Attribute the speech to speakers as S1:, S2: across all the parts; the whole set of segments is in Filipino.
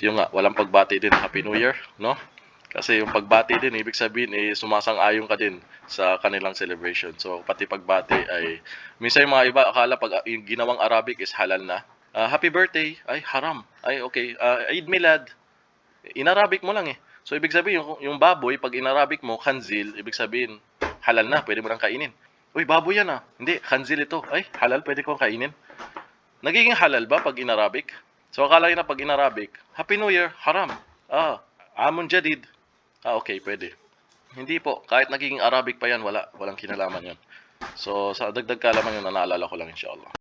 S1: yung nga, walang pagbati din Happy New Year, no? Kasi yung pagbati din, ibig sabihin, eh, sumasang-ayon ka din sa kanilang celebration. So, pati pagbati ay, minsan yung mga iba, akala pag yung ginawang Arabic is halal na. Ah, happy birthday, ay haram. Ay, okay. Ah, Eid Milad, in-Arabic mo lang eh. So, ibig sabihin, yung, yung baboy, pag in-Arabic mo, khanzil, ibig sabihin, halal na, pwede mo nang kainin. Uy, baboy yan ah. Hindi, khanzil ito. Ay, halal, pwede kong kainin. Nagiging halal ba pag in-Arabic? So, akala na pag in-Arabic, Happy New Year, haram. Ah, Amun Jadid. Ah, okay, pwede. Hindi po, kahit nagiging Arabic pa yan, wala. Walang kinalaman yan. So, sa dagdag kalaman yun, na naalala ko lang inshallah.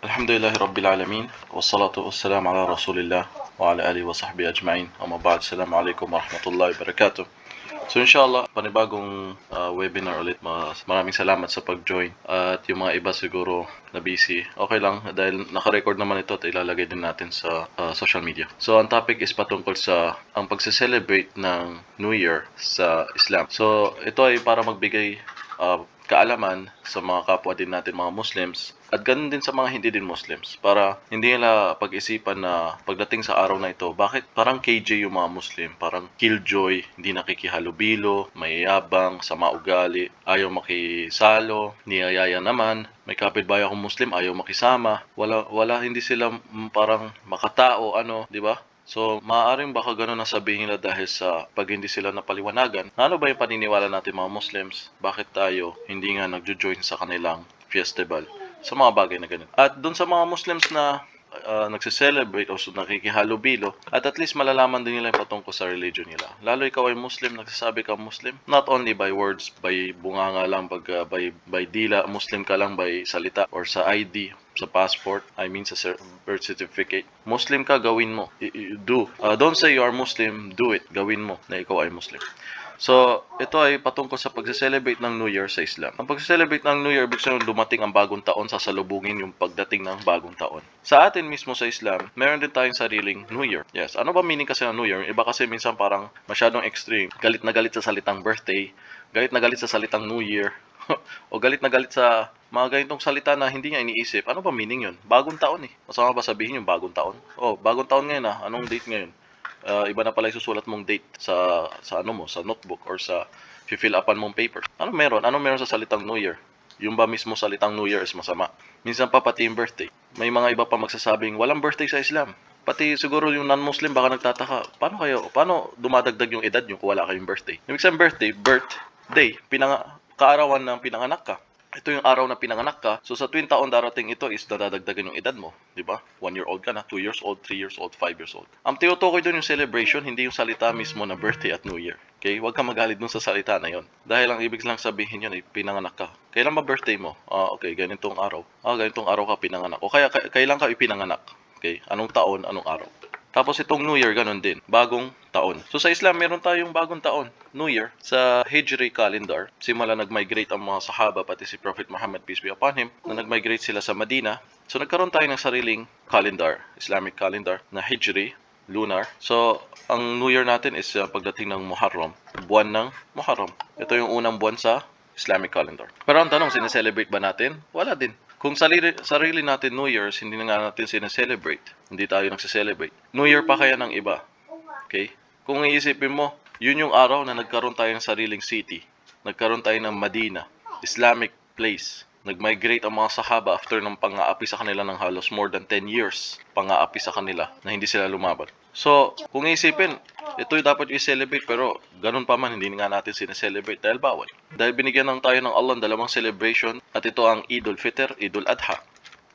S1: Alhamdulillah Rabbil Alamin Wassalatu wassalamu ala Rasulillah wa ala alihi wa sahbihi ajma'in Amma ba'd, Assalamu alaikum wa rahmatullahi wa barakatuh So inshallah, panibagong uh, webinar ulit. Mas, maraming salamat sa pag-join. At yung mga iba siguro na busy, okay lang dahil naka-record naman ito at ilalagay din natin sa uh, social media. So ang topic is patungkol sa ang pagse-celebrate ng New Year sa Islam. So ito ay para magbigay uh, kaalaman sa mga kapwa din natin mga Muslims at ganun din sa mga hindi din Muslims para hindi nila pag-isipan na pagdating sa araw na ito, bakit parang KJ yung mga Muslim, parang killjoy, hindi nakikihalubilo, mayayabang, sama ugali, ayaw makisalo, niyayaya naman, may kapitbahay akong Muslim, ayaw makisama, wala, wala hindi sila parang makatao, ano, di ba? So, maaaring baka ganun ang sabihin nila dahil sa pag hindi sila napaliwanagan. Ano ba yung paniniwala natin mga Muslims? Bakit tayo hindi nga nagjo-join sa kanilang festival? Sa mga bagay na ganun. At doon sa mga Muslims na uh, nagse-celebrate o so nakikihalubilo at at least malalaman din nila yung patungkol sa religion nila. Lalo ikaw ay Muslim, nagsasabi ka Muslim, not only by words, by bunganga lang, pag, uh, by, by dila, Muslim ka lang by salita or sa ID, sa passport, I mean sa birth certificate. Muslim ka, gawin mo. I- i- do. Uh, don't say you are Muslim, do it. Gawin mo na ikaw ay Muslim. So, ito ay patungkol sa pagse-celebrate ng New Year sa Islam. Ang pagse-celebrate ng New Year, ibig sabihin dumating ang bagong taon, sasalubungin yung pagdating ng bagong taon. Sa atin mismo sa Islam, meron din tayong sariling New Year. Yes, ano ba meaning kasi ng New Year? Iba kasi minsan parang masyadong extreme. Galit na galit sa salitang birthday, galit na galit sa salitang New Year, o galit na galit sa mga ganitong salita na hindi niya iniisip. Ano ba meaning yun? Bagong taon eh. Masama ba sabihin yung bagong taon? Oh, bagong taon ngayon ah. Anong date ngayon? Uh, iba na pala isusulat mong date sa sa ano mo, sa notebook or sa fill upan mong paper. Ano meron? Ano meron sa salitang New Year? Yung ba mismo salitang New Year is masama? Minsan pa pati yung birthday. May mga iba pa magsasabing walang birthday sa Islam. Pati siguro yung non-Muslim baka nagtataka, paano kayo, paano dumadagdag yung edad nyo kung wala kayong birthday? Ibig sabihin birthday, birthday, pinanga, kaarawan ng pinanganak ka ito yung araw na pinanganak ka. So sa tuwing taon darating ito is dadagdagan yung edad mo, di ba? One year old ka na, two years old, three years old, five years old. Ang tinutukoy doon yung celebration, hindi yung salita mismo na birthday at New Year. Okay? Huwag ka magalit dun sa salita na yon. Dahil ang ibig lang sabihin yun ay pinanganak ka. Kailan ba birthday mo? Ah, okay, ganitong araw. Ah, ganitong araw ka pinanganak. O kaya kailan ka ipinanganak? Okay? Anong taon, anong araw? Tapos itong New Year, ganun din. Bagong taon. So sa Islam, meron tayong bagong taon. New Year. Sa Hijri calendar, simula nag-migrate ang mga sahaba, pati si Prophet Muhammad, peace be upon him, na nag-migrate sila sa Medina. So nagkaroon tayo ng sariling calendar, Islamic calendar, na Hijri, lunar. So, ang New Year natin is uh, pagdating ng Muharram, buwan ng Muharram. Ito yung unang buwan sa Islamic calendar. Pero ang tanong, sineselebrate ba natin? Wala din. Kung sarili, sarili natin New Year's, hindi na nga natin sineselebrate. Hindi tayo nagsiselebrate. New Year pa kaya ng iba. Okay? Kung iisipin mo, yun yung araw na nagkaroon tayo ng sariling city. Nagkaroon tayo ng Medina, Islamic place. Nag-migrate ang mga sahaba after ng pang-aapi sa kanila ng halos more than 10 years. Pang-aapi sa kanila na hindi sila lumaban. So, kung iisipin, ito yung dapat i-celebrate pero ganun pa man hindi nga natin sineselebrate dahil bawal. Dahil binigyan ng tayo ng Allah ng dalawang celebration at ito ang Idul Fitr, Idul Adha.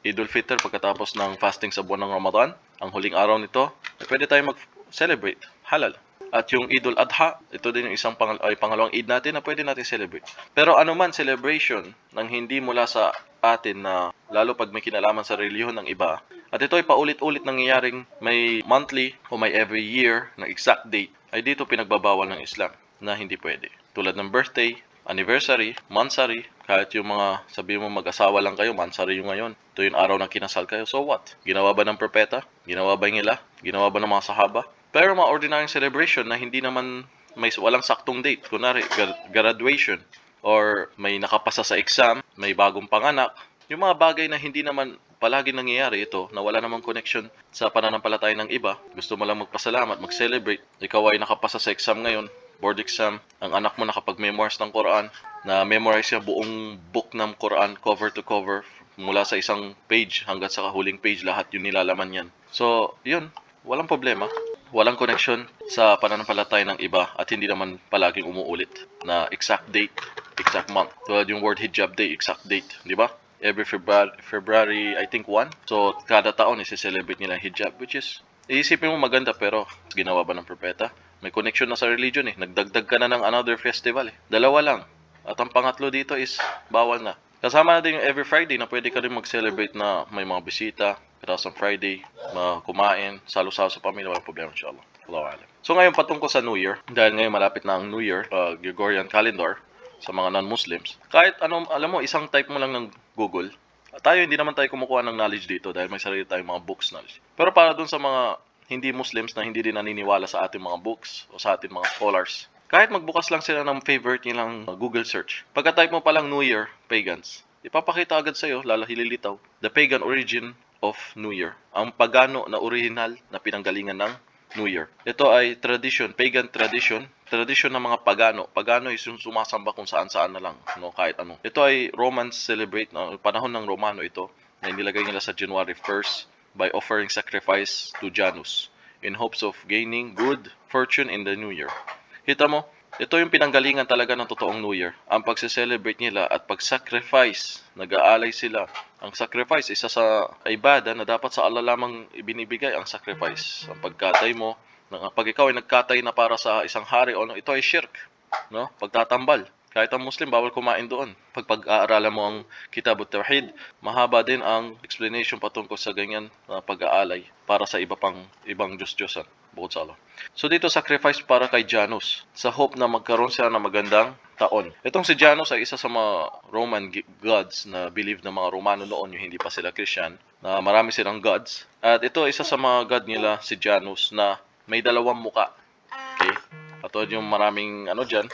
S1: Idul Fitr pagkatapos ng fasting sa buwan ng Ramadan, ang huling araw nito, pwede tayo mag-celebrate. Halal. At yung Idul Adha, ito din yung isang pangal ay pangalawang Eid natin na pwede natin celebrate. Pero anuman celebration ng hindi mula sa atin na lalo pag may kinalaman sa reliyon ng iba, at ito ay paulit-ulit nangyayaring may monthly o may every year na exact date, ay dito pinagbabawal ng Islam na hindi pwede. Tulad ng birthday, anniversary, mansary, kahit yung mga sabi mo mag-asawa lang kayo, mansary yung ngayon. Ito yung araw na kinasal kayo. So what? Ginawa ba ng propeta? Ginawa ba nila? Ginawa ba ng mga sahaba? Pero mga ordinary celebration na hindi naman may walang saktong date. Kunwari, gra- graduation or may nakapasa sa exam, may bagong panganak, yung mga bagay na hindi naman palagi nangyayari ito, na wala namang connection sa pananampalataya ng iba, gusto mo lang magpasalamat, mag-celebrate, ikaw ay nakapasa sa exam ngayon, board exam, ang anak mo nakapag-memorize ng Quran, na memorize siya buong book ng Quran, cover to cover, mula sa isang page hanggang sa huling page, lahat yung nilalaman yan. So, yun, walang problema. Walang connection sa pananampalataya ng iba at hindi naman palaging umuulit na exact date, exact month. Tulad yung World Hijab Day, exact date, di ba? Every February, February, I think 1. So, kada taon, isi-celebrate nila hijab, which is, iisipin mo maganda, pero ginawa ba ng propeta? May connection na sa religion eh. Nagdagdag ka na ng another festival eh. Dalawa lang. At ang pangatlo dito is, bawal na. Kasama na din yung every Friday na pwede ka rin mag-celebrate na may mga bisita. Tapos ang Friday, mga kumain, salo-salo sa pamilya, walang problema inshallah. Allahu alam. So ngayon patungkol sa New Year, dahil ngayon malapit na ang New Year, uh, Gregorian calendar, sa mga non-Muslims. Kahit anong, alam mo, isang type mo lang ng Google, tayo hindi naman tayo kumukuha ng knowledge dito dahil may sarili tayong mga books knowledge. Pero para dun sa mga hindi Muslims na hindi din naniniwala sa ating mga books o sa ating mga scholars, kahit magbukas lang sila ng favorite nilang uh, Google search, pagka-type mo pa lang New Year, pagans, ipapakita agad sa'yo, lalo hililitaw, the pagan origin of New Year. Ang pagano na original na pinanggalingan ng New Year. Ito ay tradition, pagan tradition, tradition ng mga pagano. Pagano is yung sumasamba kung saan-saan na lang, no, kahit ano. Ito ay Romans celebrate, no, panahon ng Romano ito, na inilagay nila sa January 1st by offering sacrifice to Janus in hopes of gaining good fortune in the new year. Kita mo, ito yung pinanggalingan talaga ng totoong New Year. Ang pagse-celebrate nila at pag-sacrifice, nag-aalay sila. Ang sacrifice, isa sa ibada na dapat sa Allah lamang ibinibigay ang sacrifice. Ang pagkatay mo, pag ikaw ay nagkatay na para sa isang hari o ano, ito ay shirk. No? Pagtatambal. Kahit ang Muslim, bawal kumain doon. Pag pag-aaralan mo ang Kitab at Tawhid, mahaba din ang explanation patungkol sa ganyan na pag-aalay para sa iba pang ibang Diyos-Diyosan Allah. So dito sacrifice para kay Janus sa hope na magkaroon siya ng magandang taon. Itong si Janus ay isa sa mga Roman gods na believe ng mga Romano noon yung hindi pa sila Christian na marami silang gods. At ito isa sa mga god nila si Janus na may dalawang muka. Okay? Katulad yung maraming ano diyan,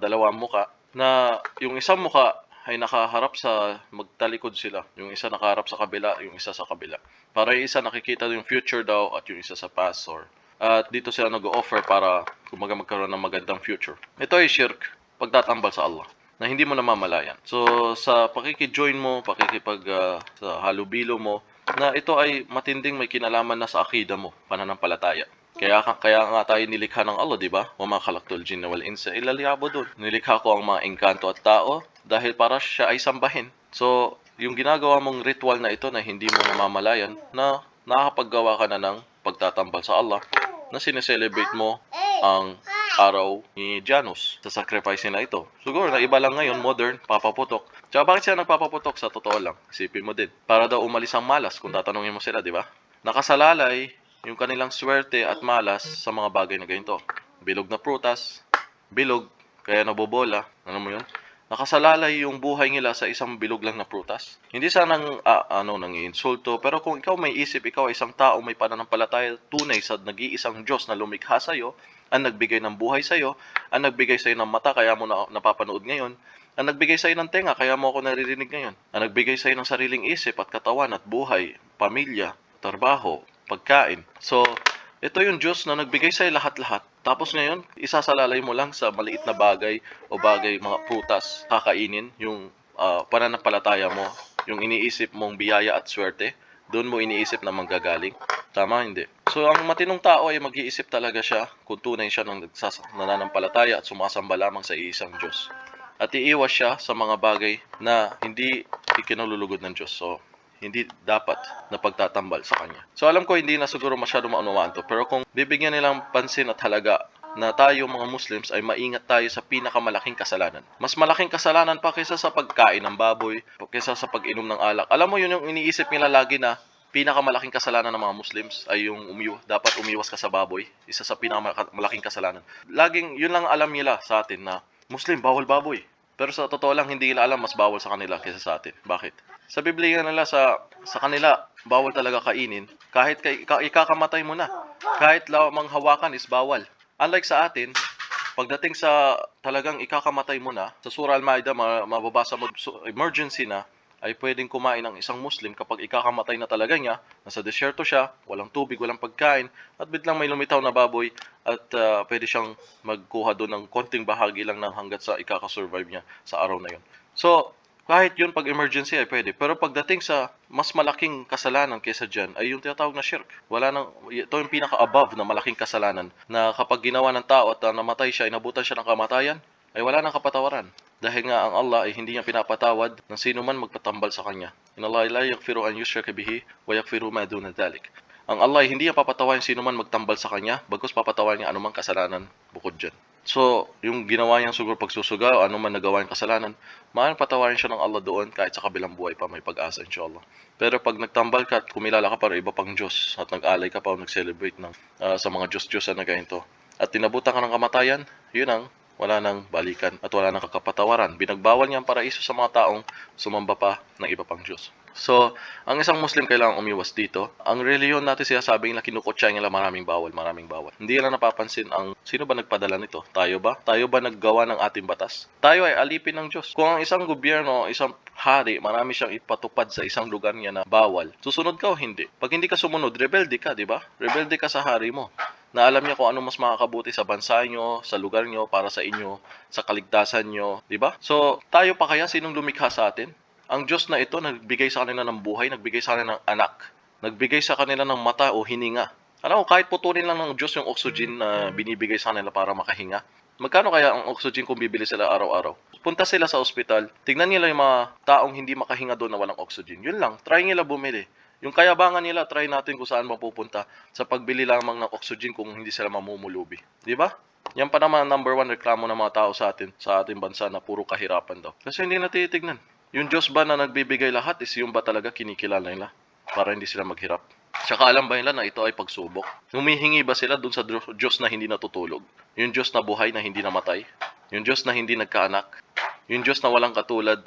S1: dalawang muka na yung isang muka ay nakaharap sa magtalikod sila. Yung isa nakaharap sa kabila, yung isa sa kabila. Para yung isa nakikita yung future daw at yung isa sa past or at dito sila nag-offer para kumaga magkaroon ng magandang future. Ito ay shirk, pagtatambal sa Allah na hindi mo namamalayan. So sa pakiki-join mo, pakikipag ah, sa halubilo mo na ito ay matinding may kinalaman na sa akida mo, pananampalataya. Kaya kaya nga tayo nilikha ng Allah, di ba? Wa ma khalaqtul jinna wal insa illa liya'budun. Nilikha ko ang mga engkanto at tao dahil para siya ay sambahin. So, yung ginagawa mong ritual na ito na hindi mo namamalayan na nakakapaggawa ka na ng pagtatambal sa Allah na sineselebrate mo ang araw ni Janus sa sacrifice na ito. Siguro na iba lang ngayon, modern, papaputok. Tsaka bakit siya nagpapaputok sa totoo lang? Isipin mo din. Para daw umalis ang malas kung tatanungin mo sila, di ba? Nakasalalay yung kanilang swerte at malas sa mga bagay na ganito. Bilog na prutas, bilog, kaya nabobola. Ano mo yun? Nakasalalay yung buhay nila sa isang bilog lang na prutas. Hindi sa nang, ah, ano, nang insulto, pero kung ikaw may isip, ikaw ay isang tao may pananampalataya tunay sa nag-iisang Diyos na lumikha sa iyo, ang nagbigay ng buhay sa iyo, ang nagbigay sa iyo ng mata, kaya mo na, napapanood ngayon, ang nagbigay sa iyo ng tenga, kaya mo ako naririnig ngayon, ang nagbigay sa iyo ng sariling isip at katawan at buhay, pamilya, trabaho, pagkain. So, ito yung Diyos na nagbigay sa iyo lahat-lahat. Tapos ngayon, isasalalay mo lang sa maliit na bagay o bagay, mga prutas, kakainin, yung ah, pananampalataya mo, yung iniisip mong biyaya at swerte, doon mo iniisip na manggagaling. Tama, hindi. So, ang matinong tao ay mag-iisip talaga siya kung tunay siya ng nananampalataya at sumasamba lamang sa iisang Diyos. At iiwas siya sa mga bagay na hindi ikinululugod ng Diyos. So, hindi dapat na pagtatambal sa kanya. So alam ko hindi na siguro masyado maunawaan to, pero kung bibigyan nilang pansin at halaga na tayo mga Muslims ay maingat tayo sa pinakamalaking kasalanan. Mas malaking kasalanan pa kaysa sa pagkain ng baboy, kaysa sa pag-inom ng alak. Alam mo yun yung iniisip nila lagi na pinakamalaking kasalanan ng mga Muslims ay yung umiwas, dapat umiwas ka sa baboy. Isa sa pinakamalaking kasalanan. Laging yun lang alam nila sa atin na Muslim bawal baboy. Pero sa totoo lang hindi nila alam mas bawal sa kanila kaysa sa atin. Bakit? Sa Biblia nila sa sa kanila bawal talaga kainin kahit kay, ika, ikakamatay mo na. Kahit lamang hawakan is bawal. Unlike sa atin, pagdating sa talagang ikakamatay mo na, sa Surah Al-Ma'idah ma- mababasa mo so, emergency na ay pwedeng kumain ng isang Muslim kapag ikakamatay na talaga niya, nasa desierto siya, walang tubig, walang pagkain, at biglang may lumitaw na baboy at ah, pwede siyang magkuha doon ng konting bahagi lang ng hanggat sa ikakasurvive niya sa araw na yun. So, kahit yun pag emergency ay pwede. Pero pagdating sa mas malaking kasalanan kaysa dyan ay yung tinatawag na shirk. Wala nang, ito yung pinaka-above na malaking kasalanan na kapag ginawa ng tao at ah, namatay siya, inabutan siya ng kamatayan, ay wala nang kapatawaran. Dahil nga ang Allah ay hindi niya pinapatawad ng sino man magpatambal sa kanya. In Allah la yaghfiru an yushraka bihi wa yaghfiru ma duna dhalik. Ang Allah ay hindi niya papatawarin sino man magtambal sa kanya, bagkus papatawarin niya anumang kasalanan bukod dyan. So, yung ginawa niyang siguro pagsusuga ano man nagawa yung kasalanan, maaaring patawarin siya ng Allah doon kahit sa kabilang buhay pa may pag-asa inshallah. Pero pag nagtambal ka at kumilala ka para iba pang Diyos at nag-alay ka pa o nag-celebrate ng, ah, sa mga Diyos-Diyosan na ganito at tinabutan ka ng kamatayan, yun ang wala nang balikan at wala nang kakapatawaran. Binagbawal niya ang paraiso sa mga taong sumamba pa ng iba pang Diyos. So, ang isang Muslim kailangan umiwas dito. Ang reliyon natin siya sabi nila kinukutsa nila maraming bawal, maraming bawal. Hindi nila napapansin ang sino ba nagpadala nito? Tayo ba? Tayo ba naggawa ng ating batas? Tayo ay alipin ng Diyos. Kung ang isang gobyerno, isang hari, marami siyang ipatupad sa isang lugar niya na bawal, susunod ka o hindi? Pag hindi ka sumunod, rebelde ka, di ba? Rebelde ka sa hari mo na alam niya kung ano mas makakabuti sa bansa nyo, sa lugar nyo, para sa inyo, sa kaligtasan nyo, di ba? So, tayo pa kaya sinong lumikha sa atin? Ang Diyos na ito, nagbigay sa kanila ng buhay, nagbigay sa kanila ng anak, nagbigay sa kanila ng mata o hininga. Alam mo, kahit putulin lang ng Diyos yung oxygen na binibigay sa kanila para makahinga, magkano kaya ang oxygen kung bibili sila araw-araw? Punta sila sa ospital, tignan nila yung mga taong hindi makahinga doon na walang oxygen. Yun lang, try nila bumili. Yung kayabangan nila, try natin kung saan mapupunta sa pagbili lamang ng oxygen kung hindi sila mamumulubi. Di ba? Yan pa naman number one reklamo ng mga tao sa atin, sa ating bansa na puro kahirapan daw. Kasi hindi na titignan. Yung Diyos ba na nagbibigay lahat is yung ba talaga kinikilala nila para hindi sila maghirap? Tsaka alam ba nila na ito ay pagsubok? Humihingi ba sila dun sa Diyos- na hindi natutulog? Yung Diyos na buhay na hindi namatay? Yung Diyos na hindi nagkaanak? Yung Diyos na walang katulad,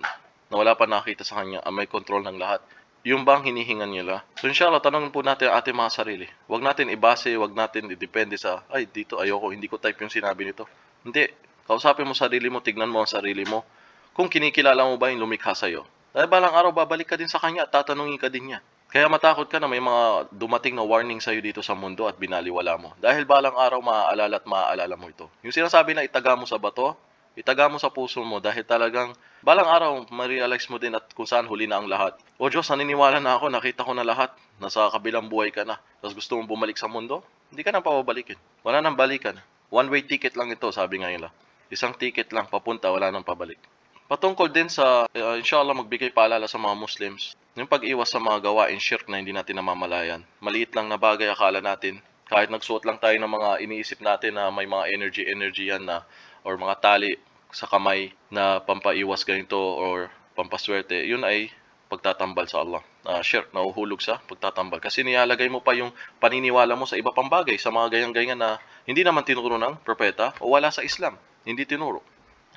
S1: na wala pa nakita sa Kanya, ang may control ng lahat? Yung bang hinihingan nila? So inshallah, tanongin po natin ang ating mga sarili. Huwag natin ibase, huwag natin idepende sa, ay dito ayoko, hindi ko type yung sinabi nito. Hindi. Kausapin mo sarili mo, tignan mo ang sarili mo. Kung kinikilala mo ba yung lumikha sa'yo. Dahil balang araw, babalik ka din sa kanya at tatanungin ka din niya. Kaya matakot ka na may mga dumating na warning sa'yo dito sa mundo at binaliwala mo. Dahil balang araw, maaalala at maaalala mo ito. Yung sinasabi na itaga mo sa bato, itaga mo sa puso mo dahil talagang balang araw, ma-realize mo din at kung saan huli na ang lahat. O Diyos, naniniwala na ako, nakita ko na lahat. Nasa kabilang buhay ka na. Tapos gusto mong bumalik sa mundo? Hindi ka na pababalikin. Wala nang balikan. One-way ticket lang ito, sabi nga nila. Isang ticket lang, papunta, wala nang pabalik. Patungkol din sa, uh, inshallah, magbigay paalala sa mga Muslims, yung pag-iwas sa mga gawain shirk na hindi natin namamalayan. Maliit lang na bagay akala natin. Kahit nagsuot lang tayo ng mga iniisip natin na may mga energy-energy yan na, or mga tali sa kamay na pampaiwas ganito or pampaswerte, yun ay pagtatambal sa Allah. Uh, shirk, nahuhulog sa pagtatambal. Kasi nilalagay mo pa yung paniniwala mo sa iba pang bagay, sa mga ganyang-ganyan na hindi naman tinuro ng propeta o wala sa Islam. Hindi tinuro.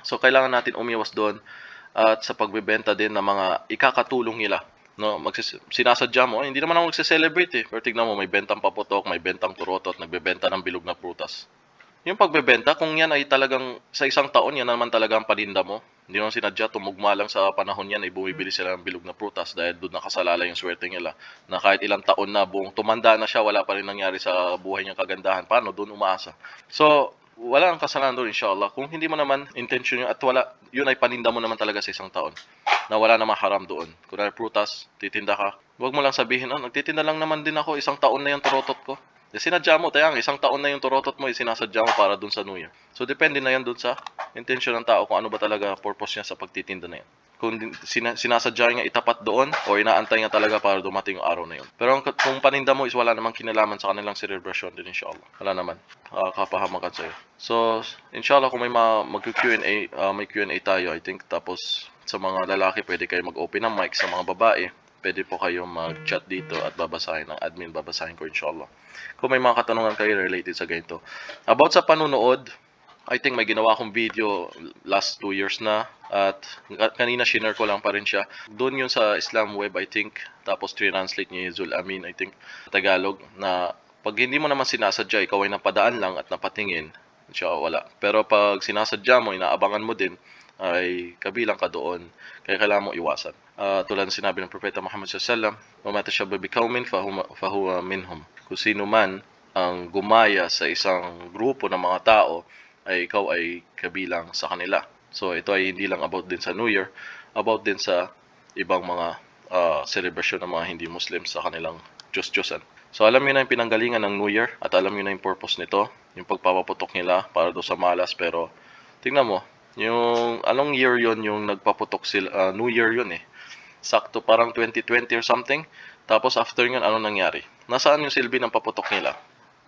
S1: So kailangan natin umiwas doon at sa pagbebenta din ng mga ikakatulong nila. No, magsis- sinasadya mo, hindi naman ako magse-celebrate eh. Pero tignan mo, may bentang paputok, may bentang turotot, nagbebenta ng bilog na prutas. Yung pagbebenta, kung yan ay talagang sa isang taon, yan naman talaga ang paninda mo. Hindi naman sinadya, tumugma lang sa panahon yan, ay bumibili sila ng bilog na prutas dahil doon nakasalala yung swerte nila. Na kahit ilang taon na, buong tumanda na siya, wala pa rin nangyari sa buhay niyang kagandahan. Paano? Doon umaasa. So, wala kang kasalanan doon, inshallah. Kung hindi mo naman intention yun, at wala, yun ay paninda mo naman talaga sa isang taon. Na wala namang haram doon. Kung prutas, titinda ka. Huwag mo lang sabihin, oh, nagtitinda lang naman din ako, isang taon na yung turotot ko. Eh, sinadya mo, tayang isang taon na yung turotot mo, sinasadya mo para doon sa New Year. So, depende na yan doon sa intention ng tao kung ano ba talaga purpose niya sa pagtitinda na yan. Kung sina- sinasadya niya itapat doon o inaantay niya talaga para dumating yung araw na yun. Pero kung paninda mo is wala namang kinalaman sa kanilang celebration din inshallah. Wala naman. Uh, kapahamakan sa'yo. So, inshallah kung may ma- mag-Q&A, uh, may Q&A tayo I think. Tapos sa mga lalaki pwede kayo mag-open ng mic. Sa mga babae, pwede po kayo mag-chat dito at babasahin ng admin, babasahin ko inshallah. Kung may mga katanungan kayo related sa ganito. About sa panunood, I think may ginawa akong video last two years na at kanina shinare ko lang pa rin siya. Doon yun sa Islam Web I think tapos translate yung Zul Amin I think Tagalog na pag hindi mo naman sinasadya ikaw ay napadaan lang at napatingin siya wala. Pero pag sinasadya mo, inaabangan mo din ay kabilang ka doon. Kaya kailangan mo iwasan. Ah, tulad ng sinabi ng Propeta Muhammad SAW, "Wama tashabba biqaumin fahuwa minhum." Kung sino man ang gumaya sa isang grupo ng mga tao, ay ikaw ay kabilang sa kanila. So ito ay hindi lang about din sa New Year, about din sa ibang mga ah, celebration ng mga hindi Muslim sa kanilang Diyos-Diyosan. So alam niyo na yung pinanggalingan ng New Year at alam niyo na yung purpose nito, yung pagpapaputok nila para do sa malas pero tingnan mo, yung anong year yon yung nagpaputok sila, ah, New Year yun eh. Sakto parang 2020 or something. Tapos after yun, ano nangyari? Nasaan yung silbi ng paputok nila?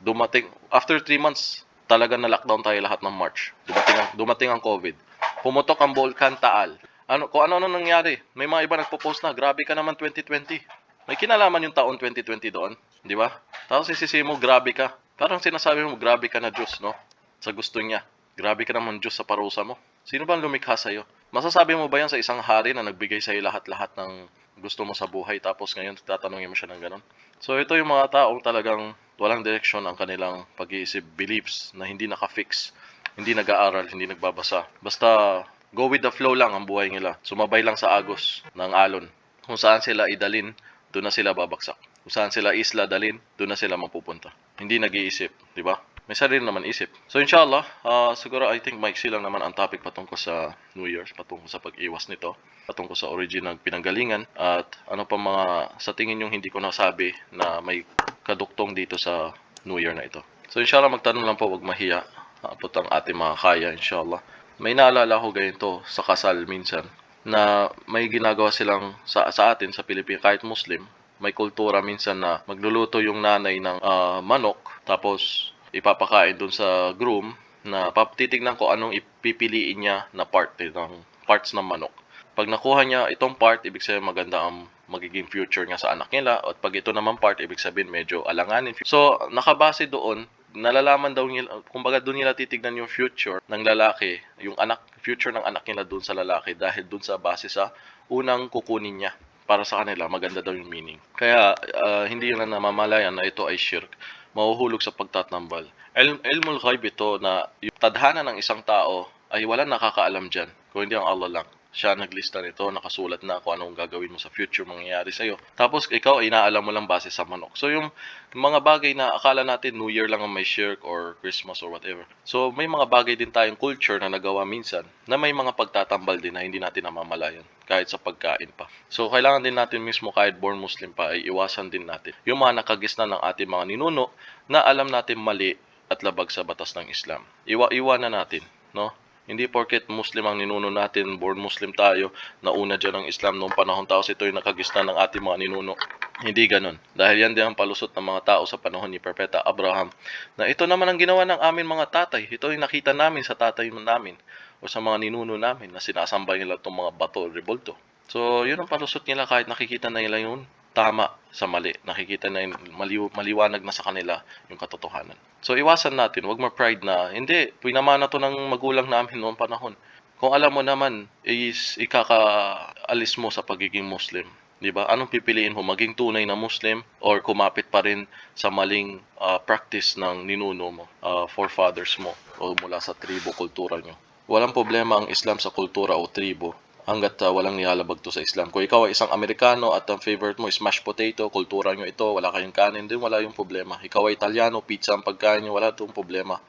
S1: Dumating, after 3 months, talaga na lockdown tayo lahat ng March. Dumating ang, dumating ang COVID. Pumutok ang Volcan Taal. Ano, kung ano-ano nangyari. May mga iba nagpo-post na, grabe ka naman 2020. May kinalaman yung taon 2020 doon, di ba? Tapos isisi mo, grabe ka. Parang sinasabi mo, grabe ka na Diyos, no? Sa gusto niya. Grabe ka naman Diyos sa parusa mo. Sino ba ang lumikha sa'yo? Masasabi mo ba yan sa isang hari na nagbigay sa'yo lahat-lahat ng gusto mo sa buhay tapos ngayon tatanungin mo siya ng ganun? So ito yung mga taong talagang walang direksyon ang kanilang pag-iisip, beliefs na hindi nakafix, hindi nag-aaral, hindi nagbabasa. Basta go with the flow lang ang buhay nila. Sumabay lang sa agos ng alon. Kung saan sila idalin, doon na sila babagsak. Kung saan sila isla dalin, doon na sila mapupunta. Hindi nag-iisip, di ba? May sarili naman isip. So inshallah, ah, siguro I think maiksi lang naman ang topic patungkol sa New Year's, patungkol sa pag-iwas nito, patungkol sa origin ng pinanggalingan, at ano pa mga sa tingin yung hindi ko nasabi na may kaduktong dito sa New Year na ito. So inshallah, magtanong lang po, wag mahiya. Apot ang ating mga kaya, inshallah. May naalala ko ganito sa kasal minsan na may ginagawa silang sa, sa atin sa Pilipinas kahit Muslim may kultura minsan na magluluto yung nanay ng ah, manok tapos ipapakain dun sa groom na titignan ko anong ipipiliin niya na part eh, ng parts ng manok. Pag nakuha niya itong part, ibig sabihin maganda ang magiging future niya sa anak nila. At pag ito naman part, ibig sabihin medyo alanganin. So, nakabase doon, nalalaman daw nila, kumbaga doon nila titignan yung future ng lalaki, yung anak, future ng anak nila doon sa lalaki dahil doon sa base sa unang kukunin niya para sa kanila, maganda daw yung meaning. Kaya, ah, hindi nila namamalayan na ito ay shirk. Mahuhulog sa pagtatambal. El ilmul ghaib ito na yung tadhana ng isang tao ay walang nakakaalam dyan. Kung hindi ang Allah lang. Siya naglista nito, nakasulat na kung anong gagawin mo sa future mangyayari sa'yo. Tapos ikaw ay inaalam mo lang base sa manok. So yung mga bagay na akala natin New Year lang ang may shirk or Christmas or whatever. So may mga bagay din tayong culture na nagawa minsan na may mga pagtatambal din na hindi natin namamalayan kahit sa pagkain pa. So kailangan din natin mismo kahit born Muslim pa ay iwasan din natin yung mga nakagisna ng ating mga ninuno na alam natin mali at labag sa batas ng Islam. Iwa iwanan natin, no? Hindi porket Muslim ang ninuno natin, born Muslim tayo, nauna dyan ang Islam noong panahon tapos ito yung nakagisna ng ating mga ninuno. Hindi ganun. Dahil yan din ang palusot ng mga tao sa panahon ni Propeta Abraham. Na ito naman ang ginawa ng amin mga tatay. Ito yung nakita namin sa tatay namin o sa mga ninuno namin na sinasambay nila itong mga bato o rebolto. So, yun ang palusot nila kahit nakikita na nila yun tama sa mali. Nakikita na yun, maliw, maliwanag na sa kanila yung katotohanan. So, iwasan natin. Huwag ma-pride na, hindi, pinamana to ng magulang namin noong panahon. Kung alam mo naman, is ikakaalis mo sa pagiging Muslim. Di ba? Anong pipiliin mo? Maging tunay na Muslim or kumapit pa rin sa maling ah, practice ng ninuno mo, ah, forefathers mo o mula sa tribo, kultura nyo. Walang problema ang Islam sa kultura o tribo hanggat ah, walang nilalabag to sa Islam. Kung ikaw ay isang Amerikano at ang favorite mo is mashed potato, kultura nyo ito, wala kayong kanin din, wala yung problema. Ikaw ay Italiano, pizza ang pagkain nyo, wala itong problema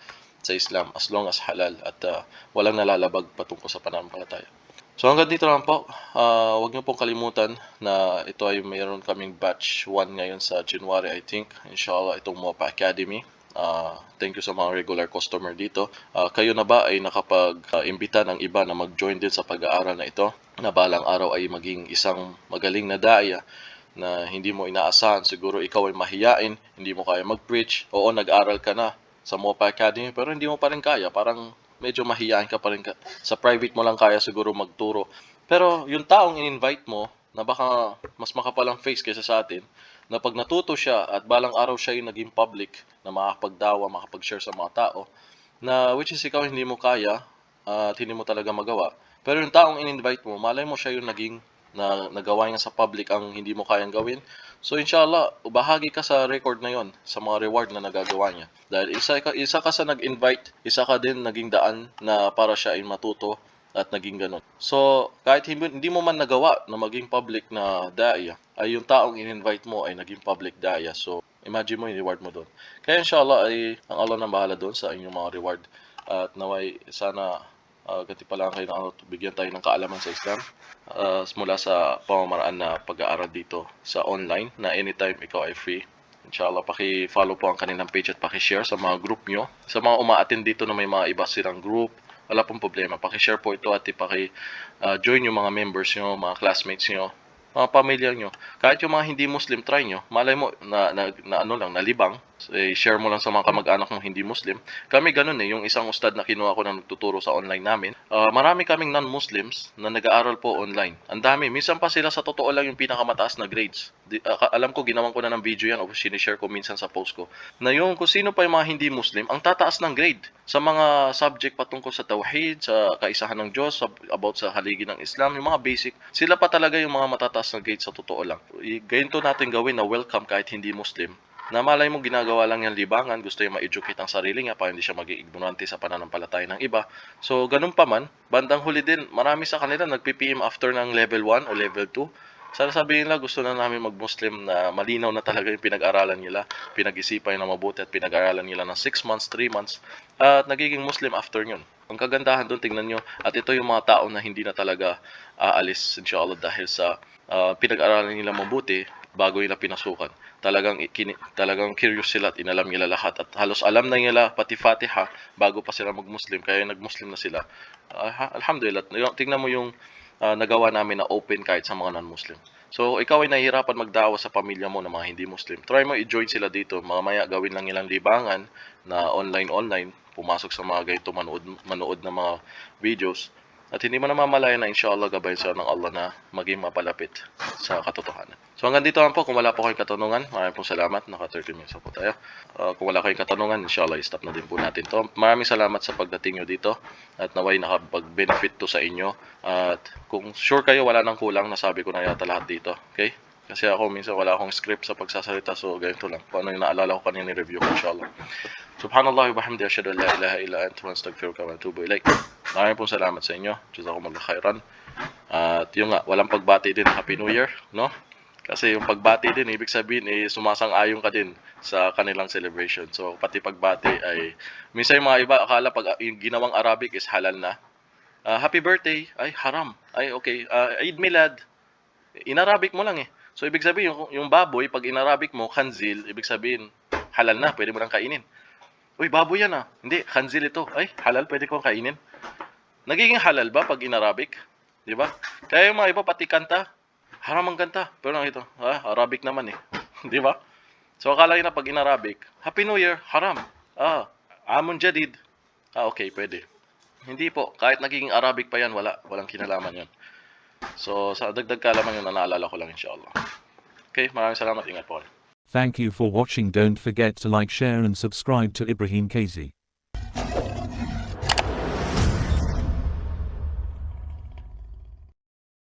S1: sa Islam as long as halal at ah, walang nalalabag patungkol sa pananampalataya. So hanggang dito lang po. Ah, huwag niyo pong kalimutan na ito ay mayroon kaming batch 1 ngayon sa January I think. Inshallah itong MOPA Academy. Ah, thank you sa mga regular customer dito. Ah, kayo na ba ay nakapag-imbita ng iba na mag-join din sa pag-aaral na ito? Na balang araw ay maging isang magaling na daya na hindi mo inaasahan. Siguro ikaw ay mahiyain, hindi mo kaya mag-preach. Oo, nag-aral ka na sa MOPA Academy pero hindi mo pa rin kaya. Parang medyo mahiyain ka pa rin. Ka. Sa private mo lang kaya siguro magturo. Pero yung taong in-invite mo na baka mas makapalang face kaysa sa atin, na pag natuto siya at balang araw siya yung naging public na makakapagdawa, makapag-share sa mga tao, na which is ikaw hindi mo kaya at hindi mo talaga magawa. Pero yung taong in-invite mo, malay mo siya yung naging na nagawa niya sa public ang hindi mo kayang gawin. So inshallah, bahagi ka sa record na yon sa mga reward na nagagawa niya. Dahil isa ka, isa ka sa nag-invite, isa ka din naging daan na para siya ay matuto at naging ganun. So, kahit hindi, mo man nagawa na maging public na daya, ay yung taong in-invite mo ay naging public daya. So, imagine mo yung reward mo doon. Kaya inshallah ay ang Allah na bahala doon sa inyong mga reward. At naway sana uh, katipalaan kayo ng ano, bigyan tayo ng kaalaman sa Islam uh, mula sa pamamaraan na pag-aaral dito sa online na anytime ikaw ay free. Inshallah, paki-follow po ang kanilang page at paki-share sa mga group nyo. Sa mga umaattend dito na may mga iba silang group, wala pong problema. Paki-share po ito at ipaki-join yung mga members nyo, mga classmates nyo, mga pamilya nyo. Kahit yung mga hindi Muslim, try nyo. Malay mo, na, na, na ano lang, nalibang. Eh, share mo lang sa mga kamag-anak ng hindi Muslim. Kami ganun eh, yung isang ustad na kinuha ko na nagtuturo sa online namin. ah, marami kaming non-Muslims na nag-aaral po online. Ang dami. Minsan pa sila sa totoo lang yung pinakamataas na grades. Di, ka- alam ko, ginawan ko na ng video yan o sinishare ko minsan sa post ko. Na yung kung sino pa yung mga hindi Muslim, ang tataas ng grade sa mga subject patungkol sa tawhid, sa kaisahan ng Diyos, sa- about sa haligi ng Islam, yung mga basic, sila pa talaga yung mga matataas na grade sa totoo lang. I- Ganito natin gawin na welcome kahit hindi Muslim na malay mo ginagawa lang yan libangan, gusto yung ma-educate ang sarili nga para hindi siya maging ignorante sa pananampalataya ng iba. So, ganun pa man, bandang huli din, marami sa kanila nagpi-PM after ng level 1 o level 2. Sana sabihin nila gusto na namin mag-Muslim na malinaw na talaga yung pinag-aralan nila, pinag-isipan na mabuti at pinag-aralan nila ng 6 months, 3 months, at nagiging Muslim after yun. Ang kagandahan doon, tingnan nyo, at ito yung mga tao na hindi na talaga aalis, inshallah, dahil sa ah, pinag-aralan nila mabuti bago nila pinasukan. Talagang talagang curious sila at inalam nila lahat at halos alam na nila pati Fatiha bago pa sila mag-Muslim kaya nag-Muslim na sila. Ha- alhamdulillah. Tingnan mo yung ah, nagawa namin na open kahit sa mga non-Muslim. So, ikaw ay nahihirapan magdawa sa pamilya mo ng mga hindi Muslim. Try mo i-join sila dito. Mamaya gawin lang nilang libangan na online-online. Pumasok sa mga ganito, manood, manood ng mga videos. At hindi mo na mamalayan na inshallah gabayan sa ng Allah na maging mapalapit sa katotohanan. So hanggang dito lang po. Kung wala po kayong katanungan, maraming pong salamat. Naka 30 minutes po tayo. Uh, kung wala kayong katanungan, inshallah i-stop na din po natin to. Maraming salamat sa pagdating nyo dito. At naway nakapag-benefit to sa inyo. At kung sure kayo wala nang kulang, nasabi ko na yata lahat dito. Okay? Kasi ako minsan wala akong script sa pagsasalita. So ganito lang. Kung ano yung naalala ko kanina review ko inshallah. Subhanallah wa bihamdi asyhadu an la ilaha illa anta astaghfiruka wa atubu ilaik. Maraming pong salamat sa inyo. Jazakumullah khairan. At yung nga, walang pagbati din Happy New Year, no? Kasi yung pagbati din, ibig sabihin, eh, sumasang-ayon ka din sa kanilang celebration. So, pati pagbati ay, minsan yung mga iba, akala pag yung ginawang Arabic is halal na. Ah, happy birthday, ay haram. Ay, okay. Ah, Eid Milad, in-Arabic mo lang eh. So, ibig sabihin, yung, yung baboy, pag in-Arabic mo, khanzil, ibig sabihin, halal na, pwede mo nang kainin. Uy, baboy yan ah. Hindi, khanzil ito. Ay, halal, pwede kong kainin. Nagiging halal ba pag in-Arabic? Di ba? Kaya yung mga iba pati kanta, haram ang kanta. Pero nang ito, ah, Arabic naman eh. Di ba? So akala na pag in-Arabic, Happy New Year, haram. Ah, Amun Jadid. Ah, okay, pwede. Hindi po, kahit nagiging Arabic pa yan, wala. Walang kinalaman yan. So, sa dagdag kaalaman yun, na naalala ko lang inshallah. Okay, maraming salamat. Ingat po.
S2: Thank you for watching. Don't forget to like, share, and subscribe to Ibrahim KZ.